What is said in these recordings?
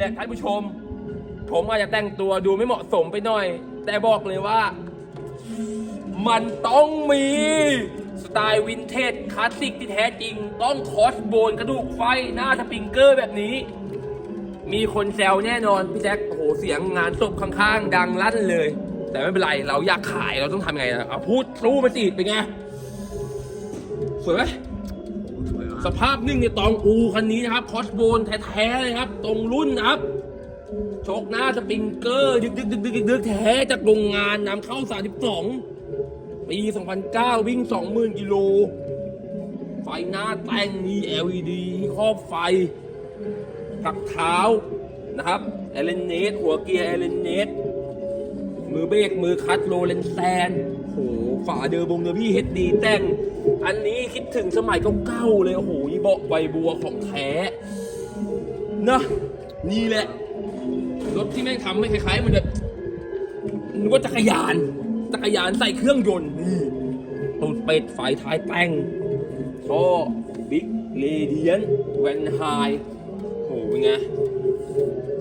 แหละท่านผู้ชม ผมอาจจะแต่งตัวดูไม่เหมาะสมไปหน่อย แต่บอกเลยว่า มันต้องมี สไตล์วินเทจคลาสสิกที่แท้จริง ต้องคอสโบนกระดูกไฟหน้าสปริงเกอร์แบบนี้ มีคนแซวแน่นอน พี่แจ็คโอ้โหเสียงงานศพข้างๆ ดังลั่นเลย แต่ไม่เป็นไร เราอยากขายเราต้องทำไงนะเอาพูดสู้มาสิเป็นไง สวยไหม สภาพนิ่งในตองอูคันนี้นะครับคอสโบนแท้ๆเลยครับ ตรงรุ่นนะครับโชคหน้าสปริงเกอร์ดึกดึกดึกดึกดึกแท้จากโรงงานนำเข้า 32 ปี 2009 วิ่ง 20,000 กิโล ไฟหน้าแต่งมี LED ครอบไฟ กับเท้านะครับเอเลนเนสหัวเกียร์เอเลนเนสมือเบรกมือคัดโรเลนแซนโอ้โหฝาเดอร์บงเดอร์พี่เฮดดีแต่ง อันนี้คิดถึงสมัยเก่าๆเลย โอ้โหเบาะใบบัวของแท้นะนี่แหละ รถที่แม่งทำไม่คล้ายๆ มันแบบนึกว่าจักรยาน จักรยานใส่เครื่องยนต์นี่ตูดเป็ดไฟท้ายแต่งท่อบิ๊กเลเดียนแวนไฮโหเป็นไง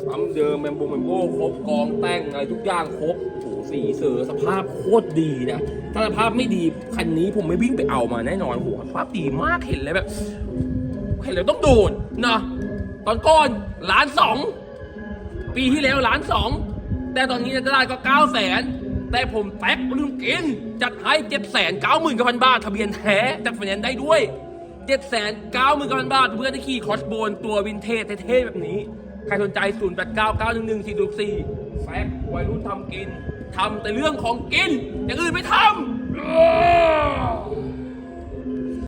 ปั๊มเดิมแมมโบแมมโบครบกองแต่งอะไรทุกอย่างครบ สีเสือสภาพโคตรดีนะถ้าสภาพไม่ดีคันนี้ผมไม่วิ่งไปเอามาแน่นอนโหสภาพดีมากเห็นเลยแบบเห็นเลยต้องโดนนะตอนก่อนล้านสองปีที่แล้วล้านสองแต่ตอนนี้จะได้ก็เก้าแสนแต่ผมแท็กลืมกินจัดให้เจ็ดแสนเก้าหมื่นกับพันบาททะเบียนแท้จากไฟแนนได้ด้วยเจ็ดแสนเก้าหมื่นกับพันบาทเพื่อที่ขี่คอสโบนตัววินเทจเท่ๆแบบนี้ ใครสนใจ 0 8 9 9 1 1 4 4 4แฟกวัยรุ่นทำกิน ทำแต่เรื่องของกิน อย่างอื่นไม่ทำ